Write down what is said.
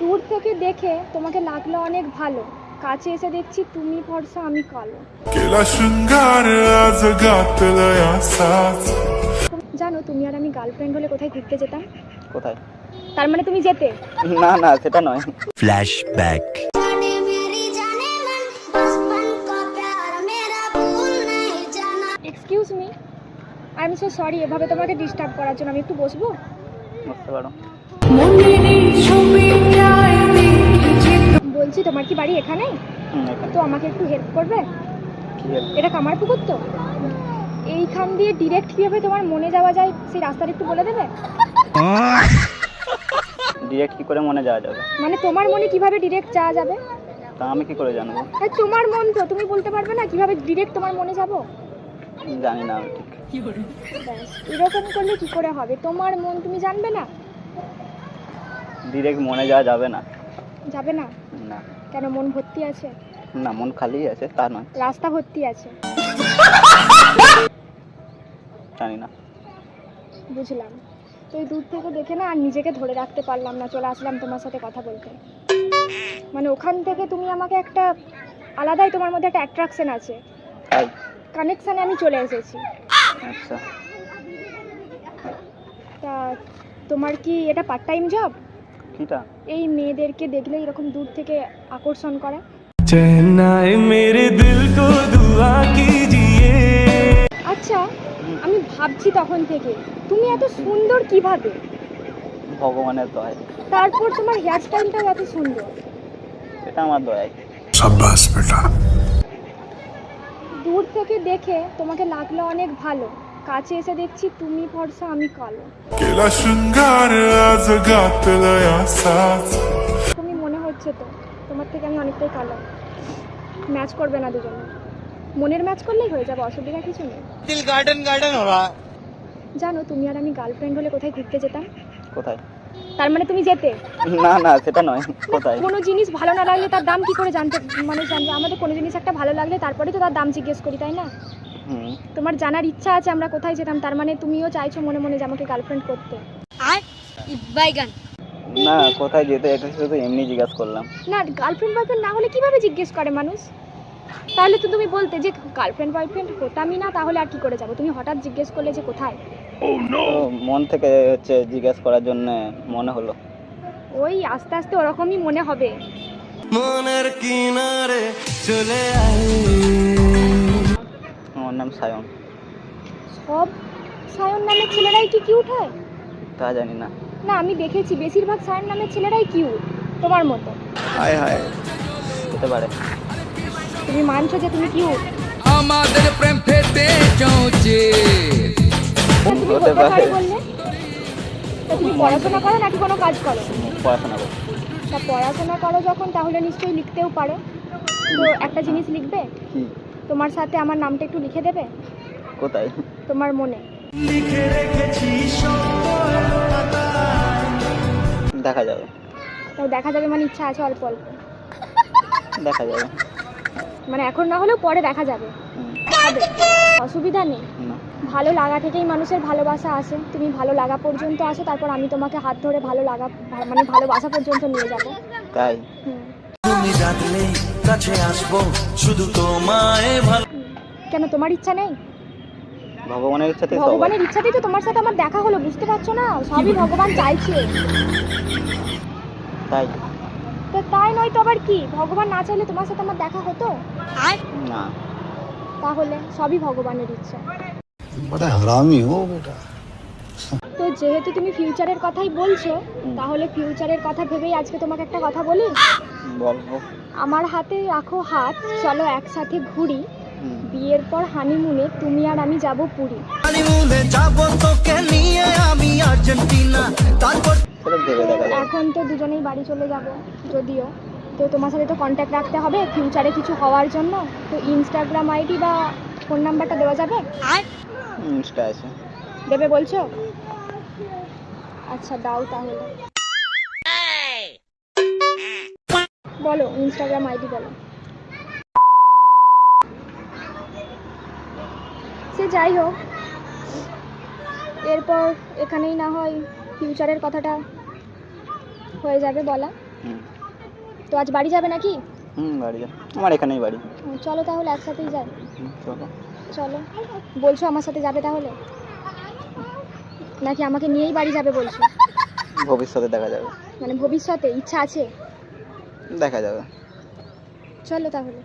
দূর থেকে দেখে তোমাকে লাগল অনেক ভালো। কাছে এসে দেখছি তুমি ফর্সা আমি কালো। জানো তুমি আর আমি গার্লফ্রেন্ড হলে কোথায় ঘুরতে যেতাম? কোথায়? তার মানে তুমি যেতে? না না সেটা নয়। Flashback excuse me I am so sorry এভাবে তোমাকে ডিস্টার্ব করার জন্য আমি একটু বসবো? বসতে পারো। কি বাড়ি এখানে? তো আমাকে একটু হেল্প করবে? এটা কামার পুকুর তো? এইখান দিয়ে ডিরেক্ট কীভাবে তোমার মনে যাওয়া যায় সেই রাস্তাটা একটু বলে দেবে? ডিরেক্ট কি করে মনে যাওয়া যাবে? মানে তোমার মনে কীভাবে ডিরেক্ট যাওয়া যাবে? তা আমি কি করে জানব? তোমার মন তো তুমি বলতে পারবে না কীভাবে ডিরেক্ট তোমার মনে যাব? জানি না ঠিক। এরকম করলে কি করে হবে? তোমার মন তুমি জানবে না? ডিরেক্ট মনে যাওয়া যাবে না। যাবে না? না। কেন মন ভর্তি আছে? না মন খালি আছে তা নয়। রাস্তা ভর্তি আছে। জানি না। বুঝলাম। তো এই দূর থেকে দেখে না আর নিজেকে ধরে রাখতে পারলাম না চলে আসলাম তোমার সাথে কথা বলতে। মানে ওখান থেকে তুমি আমাকে একটা আলাদাই তোমার মধ্যে একটা অ্যাট্রাকশন আছে। কানেকশানে আমি চলে এসেছি। আচ্ছা। তা তোমার কি এটা পার্ট টাইম জব কিটা এই মেয়েদেরকে দেখলে এরকম দূর থেকে আকর্ষণ করে। চেন্নাই মেরে দিল কো দুয়া কিজিয়ে। আচ্ছা আমি ভাবছি তখন থেকে তুমি এত সুন্দর কীভাবে? ভগবানের দয়া তারপর তোমার হেয়ার স্টাইলটাও এত সুন্দর। এটা আমার দয়া সাব্বাস বেটা। দূর থেকে দেখে তোমাকে লাগল অনেক ভালো। কাছে এসে দেখছি তুমি ফর্সা আমি কালো। তুমি মনে হচ্ছে তো তোমার থেকে আমি অনেকটাই কালো। ম্যাচ করবে না দুজনে। মনের ম্যাচ করলেই হয়ে যাবে অসুবিধা কিছু নেই। গার্ডেন গার্ডেন জানো তুমি আর আমি গার্লফ্রেন্ড হলে কোথায় ঘুরতে যেতাম? কোথায়? তার মানে তুমি যেতে? না না সেটা নয়। কোথায়? কোনো জিনিস ভালো না লাগলে তার দাম কি করে জানতে মানে জানবে? আমাদের কোনো জিনিস একটা ভালো লাগলে তারপরে তো তার দাম জিজ্ঞেস করি তাই না? তোমার জানার ইচ্ছা আছে আমরা কোথায় যেতাম তার মানে তুমিও চাইছো মনে মনে যে আমাকে গার্লফ্রেন্ড করতে। আর বাইগান না কোথায় যেতে এটা শুধু এমনি জিজ্ঞাসা করলাম। না গার্লফ্রেন্ড বয়ফ্রেন্ড না হলে কীভাবে জিজ্ঞেস করে মানুষ? তাহলে তো তুমি বলতে যে গার্লফ্রেন্ড বয়ফ্রেন্ড হতামই না তাহলে আর কি করে যাব? তুমি হঠাৎ জিজ্ঞেস করলে যে কোথায়? মন থেকে হচ্ছে জিজ্ঞেস করার জন্য মনে হলো। ওই আস্তে আস্তে ওরকমই মনে হবে। মনের কিনারে চলে আয়। আমার নাম সায়ন। সব সায়ন নামের ছেলেরাই কি কিউট হয়? তা জানি না। না আমি দেখেছি বেশিরভাগ সায়ন নামের ছেলেরাই কিউট তোমার মতো। হায় হায়। হতে পারে। তুমি মানছো যে তুমি কিউট আমাদের প্রেম পেতে চৌচে তুমি হতে পারে। তা তুমি পড়াশোনা করো নাকি কোনো কাজ করো? পড়াশোনা করো তা পড়াশোনা করো যখন তাহলে নিশ্চয়ই লিখতেও পারো। তো একটা জিনিস লিখবে? কি? তোমার সাথে আমার নামটা একটু লিখে দেবে? কোথায়? তোমার মনে। দেখা যাবে। তাও দেখা যাবে মানে ইচ্ছা আছে অল্প অল্প। দেখা যাবে। মানে এখন না হলেও পরে দেখা যাবে। হবে অসুবিধা নেই। ভালো লাগা থেকেই মানুষের ভালোবাসা আসে। তুমি ভালো লাগা পর্যন্ত আসো তারপর আমি তোমাকে হাত ধরে ভালো লাগা মানে ভালোবাসা পর্যন্ত নিয়ে যাব। তাই? তুমি কাছে আসব শুধু তোমায় ভালো কেন তোমার ইচ্ছা নেই? ভগবানের ইচ্ছাতে ভগবানের ইচ্ছাতেই তো তোমার সাথে আমার দেখা হলো বুঝতে পারছ না? সবই ভগবান চাইছে। তাই? তো তাই নয় তো আবার কি? ভগবান না চাইলে তোমার সাথে আমার দেখা হতো? না। তাহলে সবই ভগবানের ইচ্ছা। বড় হারামি হো বেটা। তো যেহেতু তুমি ফিউচারের কথাই বলছো তাহলে ফিউচারের কথা ভেবেই আজকে তোমাকে একটা কথা বলি? বলব আমার হাতে রাখো হাত চলো একসাথে ঘুরি। বিয়ের পর হানিমুনে তুমি আর আমি যাব পুরী। হানিমুনে যাব তোকে নিয়ে আমি আর্জেন্টিনা তারপর সেটা ভেবে দেখা যাবে এখন তো দুজনেই বাড়ি চলে যাব যদিও। তো তোমার সাথে তো কন্ট্যাক্ট রাখতে হবে ফিউচারে কিছু হওয়ার জন্য। তো ইনস্টাগ্রাম আইডি বা ফোন নাম্বারটা দেওয়া যাবে? ইনস্টা আছে। দেবে বলছো? আচ্ছা দাও তাহলে। বলো ইনস্টাগ্রাম আইডি বলো। সে যাই হোক এরপর এখানেই না হয় ফিউচারের কথাটা হয়ে যাবে বলা। তো আজ বাড়ি যাবে নাকি? হুম বাড়ি যা আমার এখানেই বাড়ি। চলো তাহলে একসাথেই যাই। চলো। চলো। বলছো আমার সাথে যাবে তাহলে? নাকি আমাকে নিয়েই বাড়ি যাবে বলছো? ভবিষ্যতে দেখা যাবে। মানে ভবিষ্যতে ইচ্ছা আছে? দেখা যাবে। চলো তাহলে।